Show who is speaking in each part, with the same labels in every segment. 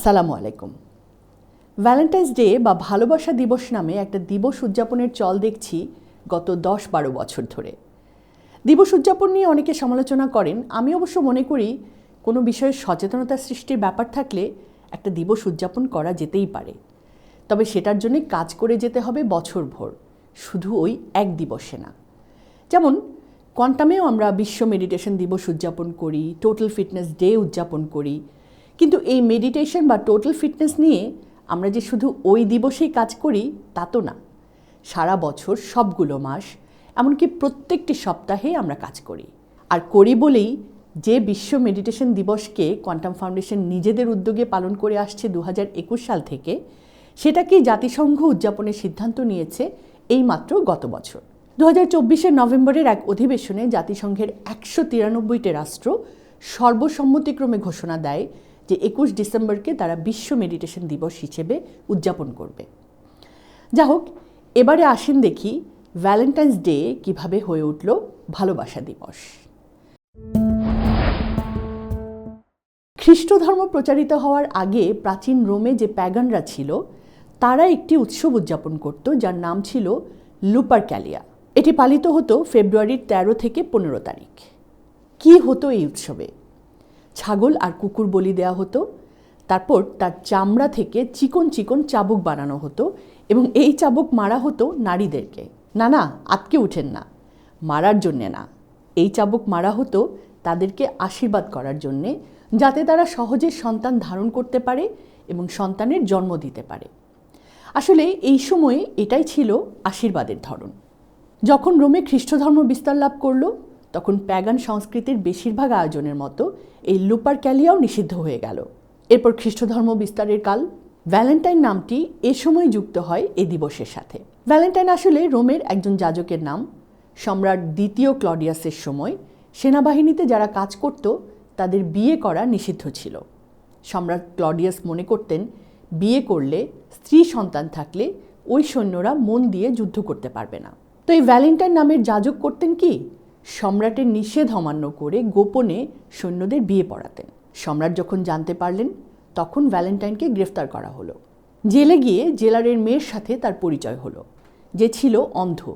Speaker 1: আসসালামু আলাইকুম। Valentine's day বা ভালোবাসা দিবস নামে একটা দিবস উদযাপনের চল দেখছি গত দশ বারো বছর ধরে। দিবস উদযাপন নিয়ে অনেকে সমালোচনা করেন। আমি অবশ্য মনে করি, কোনো বিষয়ে সচেতনতা সৃষ্টির ব্যাপার থাকলে একটা দিবস উদযাপন করা যেতেই পারে। তবে সেটার জন্য কাজ করে যেতে হবে বছরভর শুধু ওই এক দিবসে না। যেমন, কোয়ান্টামেও আমরা বিশ্ব মেডিটেশন দিবস উদযাপন করি টোটাল ফিটনেস ডে উদযাপন করি কিন্তু এই মেডিটেশন বা টোটাল ফিটনেস নিয়ে আমরা যে শুধু ওই দিবসেই কাজ করি, তা তো না। সারা বছর, সবগুলো মাস, এমনকি প্রত্যেকটি সপ্তাহে আমরা কাজ করি। আর করি বলেই যে বিশ্ব মেডিটেশন দিবসকে কোয়ান্টাম ফাউন্ডেশন নিজেদের উদ্যোগে পালন করে আসছে দু হাজার একুশ সাল থেকে, সেটাকেই জাতিসংঘ উদযাপনের সিদ্ধান্ত নিয়েছে এইমাত্র গত বছর। দু হাজার নভেম্বরের এক অধিবেশনে জাতিসংঘের একশো তিরানব্বইটি রাষ্ট্র সর্বসম্মতিক্রমে ঘোষণা দেয় যে একুশ ডিসেম্বরকে তারা বিশ্ব মেডিটেশন দিবস হিসেবে উদযাপন করবে। যা হোক এবারে আসেন দেখি ভ্যালেন্টাইন্স ডে কীভাবে হয়ে উঠল ভালোবাসা দিবস। খ্রিস্ট ধর্ম প্রচারিত হওয়ার আগে প্রাচীন রোমে যে প্যাগানরা ছিল, তারা একটি উৎসব উদযাপন করত যার নাম ছিল লুপার ক্যালিয়া এটি পালিত হতো ফেব্রুয়ারির তেরো থেকে পনেরো তারিখ। কি হতো এই উৎসবে? ছাগল আর কুকুর বলি দেওয়া হতো। তারপর তার চামড়া থেকে চিকন চিকন চাবুক বানানো হতো এবং এই চাবুক মারা হতো নারীদেরকে। না না আটকে উঠেন না। মারার জন্যে না। এই চাবুক মারা হতো তাদেরকে আশীর্বাদ করার জন্যে, যাতে তারা সহজে সন্তান ধারণ করতে পারে এবং সন্তানের জন্ম দিতে পারে। আসলে এই সময়ে এটাই ছিল আশীর্বাদের ধরন। যখন রোমে খ্রিস্ট ধর্ম বিস্তার লাভ করল তখন প্যাগান সংস্কৃতির বেশিরভাগ আয়োজনের মতো এই লুপার ক্যালিয়াও নিষিদ্ধ হয়ে গেল। এরপর খ্রিস্ট ধর্ম বিস্তারের কাল, ভ্যালেন্টাইন নামটি এ সময় যুক্ত হয় এ দিবসের সাথে। ভ্যালেন্টাইন আসলে রোমের একজন যাজকের নাম। সম্রাট দ্বিতীয় ক্লডিয়াসের সময় সেনাবাহিনীতে যারা কাজ করত, তাদের বিয়ে করা নিষিদ্ধ ছিল। সম্রাট ক্লডিয়াস মনে করতেন, বিয়ে করলে স্ত্রী সন্তান থাকলে ওই সৈন্যরা মন দিয়ে যুদ্ধ করতে পারবে না। তো এই ভ্যালেন্টাইন নামের যাজক করতেন কি? সম্রাটের নিষেধ অমান্য করে গোপনে সৈন্যদের বিয়ে পড়াতেন। সম্রাট যখন জানতে পারলেন, তখন ভ্যালেন্টাইনকে গ্রেফতার করা হলো। জেলে গিয়ে জেলারের মেয়ের সাথে তার পরিচয় হলো, যে ছিল অন্ধ।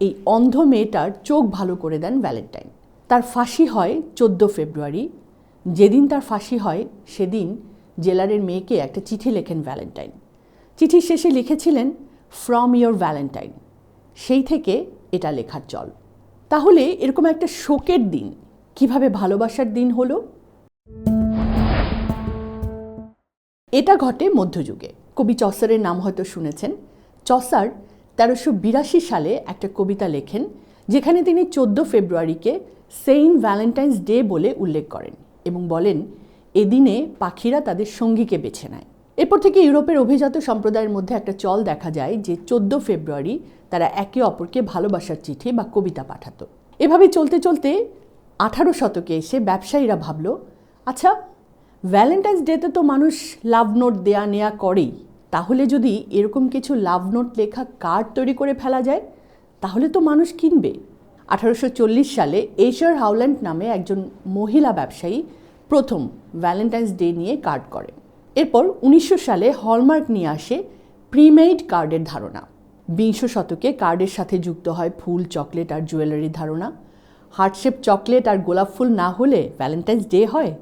Speaker 1: এই অন্ধ মেয়েটার চোখ ভালো করে দেন ভ্যালেন্টাইন। তার ফাঁসি হয় চোদ্দ ফেব্রুয়ারি। যেদিন তার ফাঁসি হয়, সেদিন জেলারের মেয়েকে একটা চিঠি লেখেন ভ্যালেন্টাইন। চিঠির শেষে লিখেছিলেন, ফ্রম ইয়োর ভ্যালেন্টাইন। সেই থেকে এটা লেখার চল। তাহলে এরকম একটা শোকের দিন, কীভাবে ভালোবাসার দিন হলো? এটা ঘটে মধ্যযুগে। কবি চসারের নাম হয়তো শুনেছেন। চসার তেরোশো বিরাশি সালে একটা কবিতা লেখেন, যেখানে তিনি চোদ্দ ফেব্রুয়ারিকে সেইন্ট ভ্যালেন্টাইন্স ডে বলে উল্লেখ করেন এবং বলেন, এদিনে পাখিরা তাদের সঙ্গীকে বেছে নেয়। এরপর থেকে ইউরোপের অভিজাত সম্প্রদায়ের মধ্যে একটা চল দেখা যায় যে চোদ্দ ফেব্রুয়ারি তারা একে অপরকে ভালোবাসার চিঠি বা কবিতা পাঠাতো। এভাবে চলতে চলতে আঠারো শতকে এসে ব্যবসায়ীরা ভাবল আচ্ছা ভ্যালেন্টাইন্স ডেতে তো মানুষ লাভ নোট দেয়া নেয়া করেই, তাহলে যদি এরকম কিছু লাভ নোট লেখা কার্ড তৈরি করে ফেলা যায়, তাহলে তো মানুষ কিনবে। আঠারোশো চল্লিশ সালে এশার হাউল্যান্ড নামে একজন মহিলা ব্যবসায়ী প্রথম ভ্যালেন্টাইন্স ডে নিয়ে কার্ড করে এরপর উনিশশো সালে হলমার্ক নিয়ে আসে প্রিমেইড কার্ডের ধারণা। বিংশ শতকে কার্ডের সাথে যুক্ত হয় ফুল, চকলেট আর জুয়েলারির ধারণা। হার্টশেপ চকলেট আর গোলাপ ফুল না হলে ভ্যালেন্টাইন্স ডে হয়?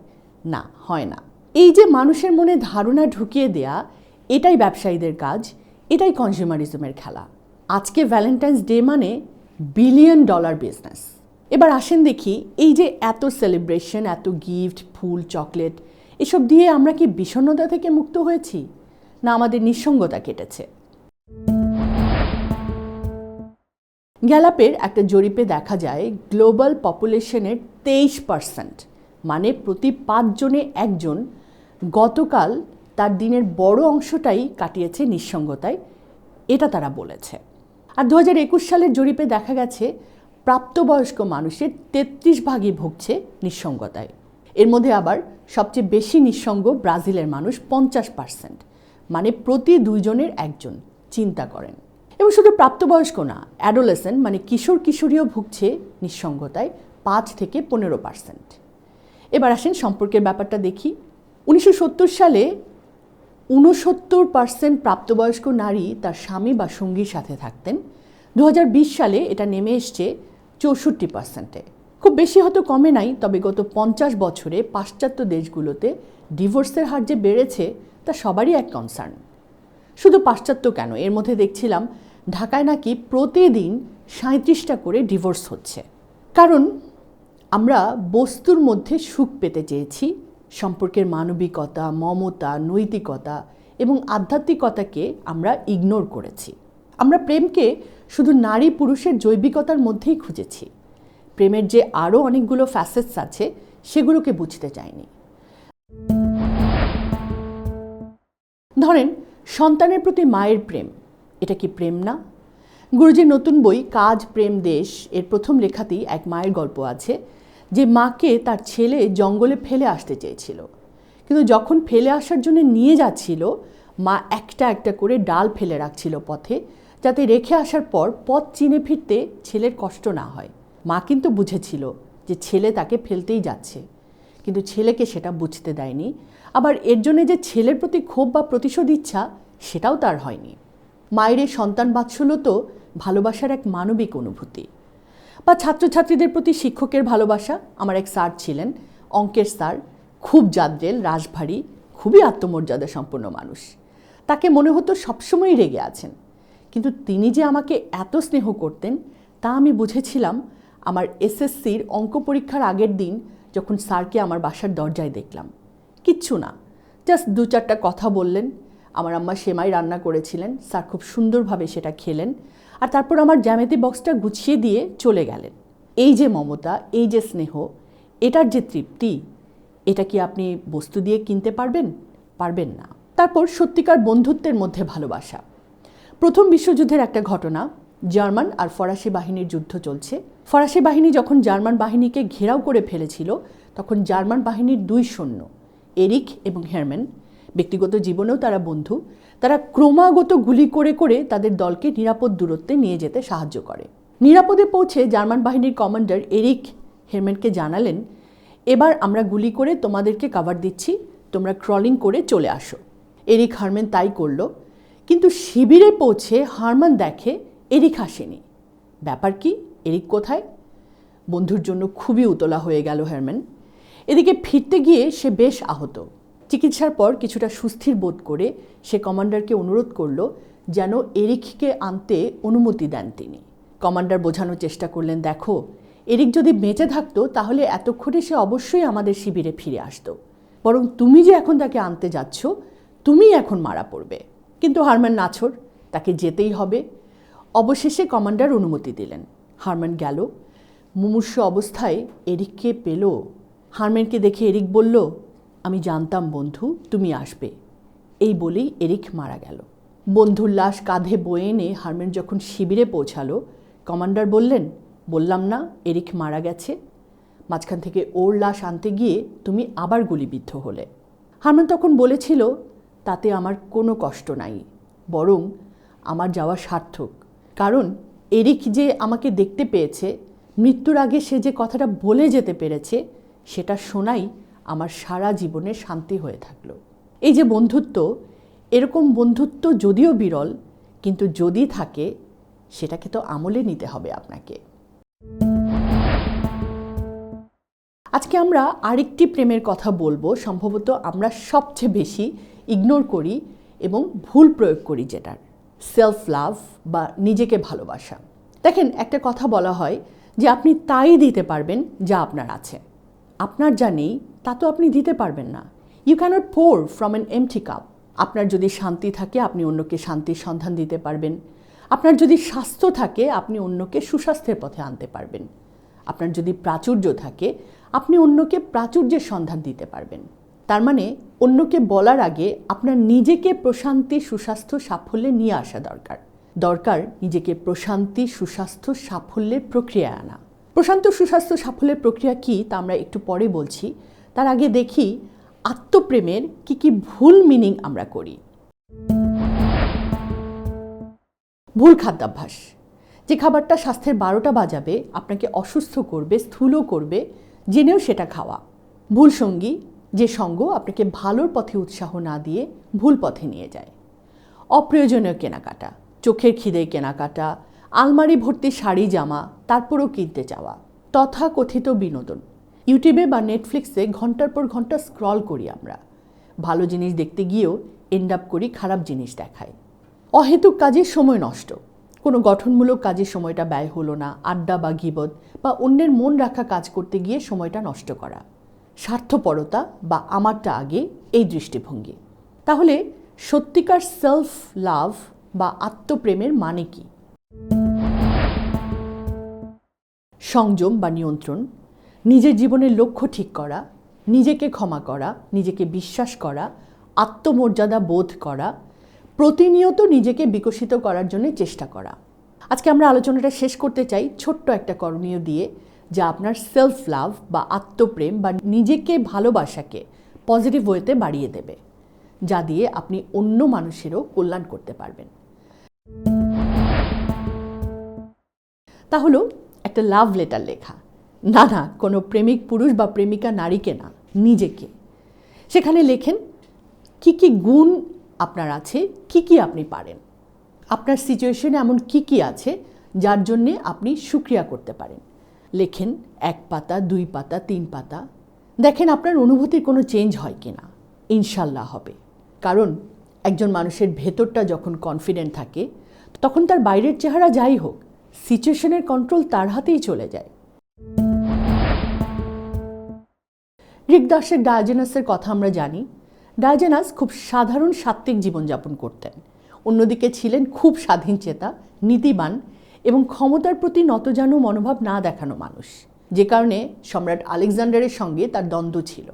Speaker 1: না হয় না। এই যে মানুষের মনে ধারণা ঢুকিয়ে দেয়া, এটাই ব্যবসায়ীদের কাজ, এটাই কনজিউমারিজমের খেলা। আজকে ভ্যালেন্টাইন্স ডে মানে বিলিয়ন ডলার বিজনেস। এবার আসেন দেখি এই যে এত সেলিব্রেশন, এত গিফট, ফুল, চকলেট এসব দিয়ে আমরা কি বিষণ্ণতা থেকে মুক্ত হয়েছি? না আমাদের নিঃসঙ্গতা কেটেছে। গ্যালাপের একটা জরিপে দেখা যায়, গ্লোবাল পপুলেশনের তেইশ পার্সেন্ট মানে প্রতি পাঁচজনে একজন, গতকাল তার দিনের বড় অংশটাই কাটিয়েছে নিঃসঙ্গতায়, এটা তারা বলেছে। আর দু হাজার একুশ সালের জরিপে দেখা গেছে, প্রাপ্তবয়স্ক মানুষের তেত্রিশ ভাগই ভুগছে নিঃসঙ্গতায়। এর মধ্যে আবার সবচেয়ে বেশি নিঃসঙ্গ ব্রাজিলের মানুষ পঞ্চাশ পার্সেন্ট মানে প্রতি দুইজনের একজন, চিন্তা করেন। এবং শুধু প্রাপ্তবয়স্ক না, অ্যাডোলেসেন্ট মানে কিশোর কিশোরীও ভুগছে নিঃসঙ্গতায় পাঁচ থেকে পনেরো পার্সেন্ট। এবার আসেন সম্পর্কের ব্যাপারটা দেখি। উনিশশো সত্তর সালে ঊনসত্তর পার্সেন্ট প্রাপ্তবয়স্ক নারী তার স্বামী বা সঙ্গীর সাথে থাকতেন। দু হাজার বিশ সালে এটা নেমে এসছে চৌষট্টি পার্সেন্টে। খুব বেশি হয়তো কমে নাই, তবে গত পঞ্চাশ বছরে পাশ্চাত্য দেশগুলোতে ডিভোর্সের হার যে বেড়েছে, তা সবারই এক কনসার্ন শুধু পাশ্চাত্য কেন, এর মধ্যে দেখছিলাম ঢাকায় নাকি প্রতিদিন সাঁত্রিশটা করে ডিভোর্স হচ্ছে। কারণ আমরা বস্তুর মধ্যে সুখ পেতে চেয়েছি, সম্পর্কের মানবিকতা, মমতা, নৈতিকতা এবং আধ্যাত্মিকতাকে আমরা ইগনোর করেছি। আমরা প্রেমকে শুধু নারী পুরুষের জৈবিকতার মধ্যেই খুঁজেছি। প্রেমের যে আরও অনেকগুলো ফ্যাসেটস আছে, সেগুলোকে বুঝতে চাইনি। ধরেন, সন্তানের প্রতি মায়ের প্রেম, এটা কি প্রেম না? গুরুজির নতুন বই, কাজ, প্রেম, দেশ, এর প্রথম লেখাতেই এক মায়ের গল্প আছে, যে মাকে তার ছেলে জঙ্গলে ফেলে আসতে চেয়েছিল। কিন্তু যখন ফেলে আসার জন্য নিয়ে যাচ্ছিল, মা একটা একটা করে ডাল ফেলে রাখছিল পথে, যাতে রেখে আসার পর পথ চিনে ফিরতে ছেলের কষ্ট না হয়। মা কিন্তু বুঝেছিল যে ছেলে তাকে ফেলতেই যাচ্ছে। কিন্তু ছেলেকে সেটা বুঝতে দেয়নি। আবার এর জন্যে যে ছেলের প্রতি ক্ষোভ বা প্রতিশোধ ইচ্ছা, সেটাও তার হয়নি। মায়ের এই সন্তান বাৎসল্য তো ভালোবাসার এক মানবিক অনুভূতি। বা ছাত্রছাত্রীদের প্রতি শিক্ষকের ভালোবাসা, আমার এক স্যার ছিলেন, অঙ্কের স্যার, খুব জাদ্রেল রাশভারী খুবই আত্মমর্যাদা সম্পন্ন মানুষ। তাকে মনে হতো সবসময়ই রেগে আছেন। কিন্তু তিনি যে আমাকে এত স্নেহ করতেন, তা আমি বুঝেছিলাম আমার এসএসসির অঙ্ক পরীক্ষার আগের দিন যখন স্যারকে আমার বাসার দরজায় দেখলাম। কিচ্ছু না জাস্ট দু চারটা কথা বললেন। আমার আম্মা সেমাই রান্না করেছিলেন, স্যার খুব সুন্দরভাবে সেটা খেলেন আর তারপর আমার জ্যামিতি বক্সটা গুছিয়ে দিয়ে চলে গেলেন। এই যে মমতা, এই যে স্নেহ, এটার যে তৃপ্তি, এটা কি আপনি বস্তু দিয়ে কিনতে পারবেন? পারবেন না। তারপর সত্যিকার বন্ধুত্বের মধ্যে ভালোবাসা। প্রথম বিশ্বযুদ্ধের একটা ঘটনা জার্মান আর ফরাসি বাহিনীর যুদ্ধ চলছে। ফরাসি বাহিনী যখন জার্মান বাহিনীকে ঘেরাও করে ফেলেছিল, তখন জার্মান বাহিনীর দুই সৈন্য, এরিক এবং হেরম্যান, ব্যক্তিগত জীবনেও তারা বন্ধু, তারা ক্রমাগত গুলি করে করে তাদের দলকে নিরাপদ দূরত্বে নিয়ে যেতে সাহায্য করে। নিরাপদে পৌঁছে জার্মান বাহিনীর কমান্ডার এরিক হেরম্যানকে জানালেন, এবার আমরা গুলি করে তোমাদেরকে কাভার দিচ্ছি, তোমরা ক্রলিং করে চলে আসো। এরিক হারম্যান তাই করল, কিন্তু শিবিরে পৌঁছে হারমান দেখে এরিক আসেনি ব্যাপার কি? এরিক কোথায়? বন্ধুর জন্য খুবই উতলা হয়ে গেল হারম্যান। এদিকে ফিরতে গিয়ে সে বেশ আহত। চিকিৎসার পর কিছুটা সুস্থির বোধ করে সে কমান্ডারকে অনুরোধ করল যেন এরিককে আনতে অনুমতি দেন তিনি। কমান্ডার বোঝানোর চেষ্টা করলেন, দেখো, এরিক যদি বেঁচে থাকতো তাহলে এতক্ষণে সে অবশ্যই আমাদের শিবিরে ফিরে আসতো। বরং তুমি যে এখন তাকে আনতে যাচ্ছ, তুমি এখন মারা পড়বে। কিন্তু হারম্যান নাছর, তাকে যেতেই হবে। অবশেষে কমান্ডার অনুমতি দিলেন। হারম্যান গেল। মুমূর্ষ অবস্থায় এরিককে পেল। হারম্যানকে দেখে এরিক বলল, আমি জানতাম বন্ধু, তুমি আসবে। এই বলেই এরিক মারা গেল। বন্ধুর লাশ কাঁধে বয়ে এনে হারম্যান যখন শিবিরে পৌঁছালো, কমান্ডার বললেন, বললাম না, এরিক মারা গেছে। মাঝখান থেকে ওর লাশ আনতে গিয়ে তুমি আবার গুলিবিদ্ধ হলে। হারম্যান তখন বলেছিল, তাতে আমার কোনো কষ্ট নাই, বরং আমার যাওয়া সার্থক। কারণ এরিক যে আমাকে দেখতে পেয়েছে, মৃত্যুর আগে সে যে কথাটা বলে যেতে পেরেছে, সেটা শোনাই আমার সারা জীবনের শান্তি হয়ে থাকল। এই যে বন্ধুত্ব, এরকম বন্ধুত্ব যদিও বিরল, কিন্তু যদি থাকে, সেটাকে তো আমলে নিতে হবে আপনাকে। আজকে আমরা আরেকটি প্রেমের কথা বলব, সম্ভবত আমরা সবচেয়ে বেশি ইগনোর করি এবং ভুল প্রয়োগ করি যেটার। সেলফ লাভ বা নিজেকে ভালোবাসা। দেখেন, একটা কথা বলা হয় যে আপনি তাই দিতে পারবেন যা আপনার আছে। আপনার যা নেই, তা তো আপনি দিতে পারবেন না। You can't pour from an empty cup আপনার যদি শান্তি থাকে, আপনি অন্যকে শান্তির সন্ধান দিতে পারবেন। আপনার যদি স্বাস্থ্য থাকে, আপনি অন্যকে সুস্বাস্থ্যের পথে আনতে পারবেন। আপনার যদি প্রাচুর্য থাকে, আপনি অন্যকে প্রাচুর্যের সন্ধান দিতে পারবেন। তার মানে অন্যকে বলার আগে আপনার নিজেকে প্রশান্তি, সুস্বাস্থ্য, সাফল্যে নিয়ে আসা দরকার। দরকার নিজেকে প্রশান্তি, সুস্বাস্থ্য, সাফল্যের প্রক্রিয়ায় আনা। প্রশান্ত, সুস্বাস্থ্য, সাফল্যের প্রক্রিয়া কী? তা আমরা একটু পরে বলছি। তার আগে দেখি আত্মপ্রেমের কি কি ভুল মিনিং আমরা করি। ভুল খাদ্যাভ্যাস। যে খাবারটা স্বাস্থ্যের বারোটা বাজাবে, আপনাকে অসুস্থ করবে, স্থূল করবে, জেনেও সেটা খাওয়া। ভুল সঙ্গী যে সঙ্গ আপনাকে ভালোর পথে উৎসাহ না দিয়ে ভুল পথে নিয়ে যায়। অপ্রয়োজনীয় কেনাকাটা, চোখের খিদে কেনাকাটা, আলমারি ভর্তি শাড়ি জামা, তারপরও কিনতে চাওয়া, তথাকথিত বিনোদন। ইউটিউবে বা নেটফ্লিক্সে ঘণ্টার পর ঘণ্টা স্ক্রল করি আমরা। ভালো জিনিস দেখতে গিয়েও এন্ড আপ করি খারাপ জিনিস দেখায়। অহেতুক কাজে সময় নষ্ট। কোনো গঠনমূলক কাজে সময়টা ব্যয় হলো না, আড্ডা বা গিবদ বা অন্যের মন রাখা কাজ করতে গিয়ে সময়টা নষ্ট করা। স্বার্থপরতা বা আমারটা আগে এই দৃষ্টিভঙ্গি। তাহলে সত্যিকার সেলফ লাভ বা আত্মপ্রেমের মানে কি? সংযম বা নিয়ন্ত্রণ, নিজের জীবনের লক্ষ্য ঠিক করা, নিজেকে ক্ষমা করা, নিজেকে বিশ্বাস করা, আত্মমর্যাদা বোধ করা, প্রতিনিয়ত নিজেকে বিকশিত করার জন্য চেষ্টা করা। আজকে আমরা আলোচনাটা শেষ করতে চাই ছোট্ট একটা করণীয় দিয়ে যা আপনার সেলফ লাভ বা আত্মপ্রেম বা নিজেকে ভালোবাসাকে পজিটিভ ওয়েতে বাড়িয়ে দেবে, যা দিয়ে আপনি অন্য মানুষেরও কল্যাণ করতে পারবেন। তা হলো একটা লাভ লেটার লেখা। না না, কোনো প্রেমিক পুরুষ বা প্রেমিকা নারীকে না, নিজেকে। সেখানে লেখেন, কি কি গুণ আপনার আছে, কি কি আপনি পারেন? আপনার সিচুয়েশনে এমন কি কি আছে, যার জন্যে আপনি সুক্রিয়া করতে পারেন? লেখেন এক পাতা, দুই পাতা, তিন পাতা। দেখেন আপনার অনুভূতির কোনো চেঞ্জ হয় কি না ইনশাল্লাহ হবে। কারণ একজন মানুষের ভেতরটা যখন কনফিডেন্ট থাকে, তখন তার বাইরের চেহারা যাই হোক সিচুয়েশনের কন্ট্রোল তার হাতেই চলে যায়। ঋগদাসের ডায়াজেনাসের কথা আমরা জানি। ডায়াজেনাস খুব সাধারণ সাত্ত্বিক জীবনযাপন করতেন। অন্যদিকে ছিলেন খুব স্বাধীন চেতা, নীতিবান এবং ক্ষমতার প্রতি নতজানু মনোভাব না দেখানো মানুষ। যে কারণে সম্রাট আলেকজান্ডারের সঙ্গে তার দ্বন্দ্ব ছিল।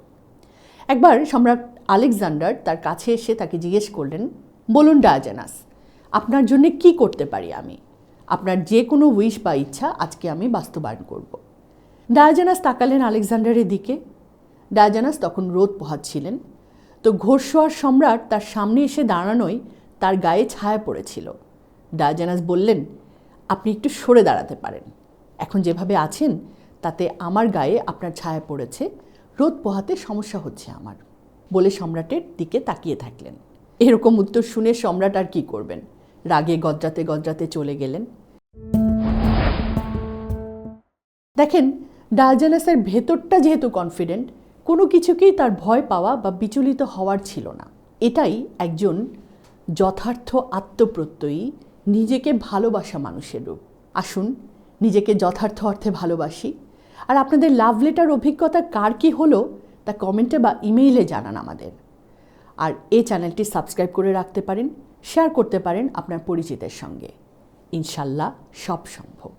Speaker 1: একবার সম্রাট আলেকজান্ডার তার কাছে এসে তাকে জিজ্ঞেস করলেন, বলুন ডায়াজেনাস আপনার জন্য কি করতে পারি আমি? আপনার যে কোনো উইশ বা ইচ্ছা আজকে আমি বাস্তবায়ন করব। ডায়াজেনাস তাকালেন আলেকজান্ডারের দিকে। ডায়াজেনাস তখন রোদ পোহাচ্ছিলেন তো ঘোরসোয়ার সম্রাট তার সামনে এসে দাঁড়ানোই তার গায়ে ছায়া পড়েছিল। ডায়াজেনাস বললেন আপনি একটু সরে দাঁড়াতে পারেন। এখন যেভাবে আছেন, তাতে আমার গায়ে আপনার ছায়া পড়েছে, রোদ পোহাতে সমস্যা হচ্ছে আমার। বলে সম্রাটের দিকে তাকিয়ে থাকলেন। এরকম উত্তর শুনে সম্রাট আর কি করবেন? রাগে গদ্রাতে গদ্রাতে চলে গেলেন। দেখেন, ডায়াজেনাসের ভেতরটা যেহেতু কনফিডেন্ট কোনো কিছুকেই তার ভয় পাওয়া বা বিচলিত হওয়ার ছিল না। এটাই একজন যথার্থ আত্মপ্রত্যয়ী নিজেকে ভালোবাসা মানুষের রূপ। আসুন, নিজেকে যথার্থ অর্থে ভালোবাসি। আর আপনাদের লাভ লেটার অভিজ্ঞতা কার কী হলো, তা কমেন্টে বা ইমেইলে জানান আমাদের। আর এই চ্যানেলটি সাবস্ক্রাইব করে রাখতে পারেন শেয়ার করতে পারেন আপনার পরিচিতের সঙ্গে। ইনশাল্লাহ সব সম্ভব।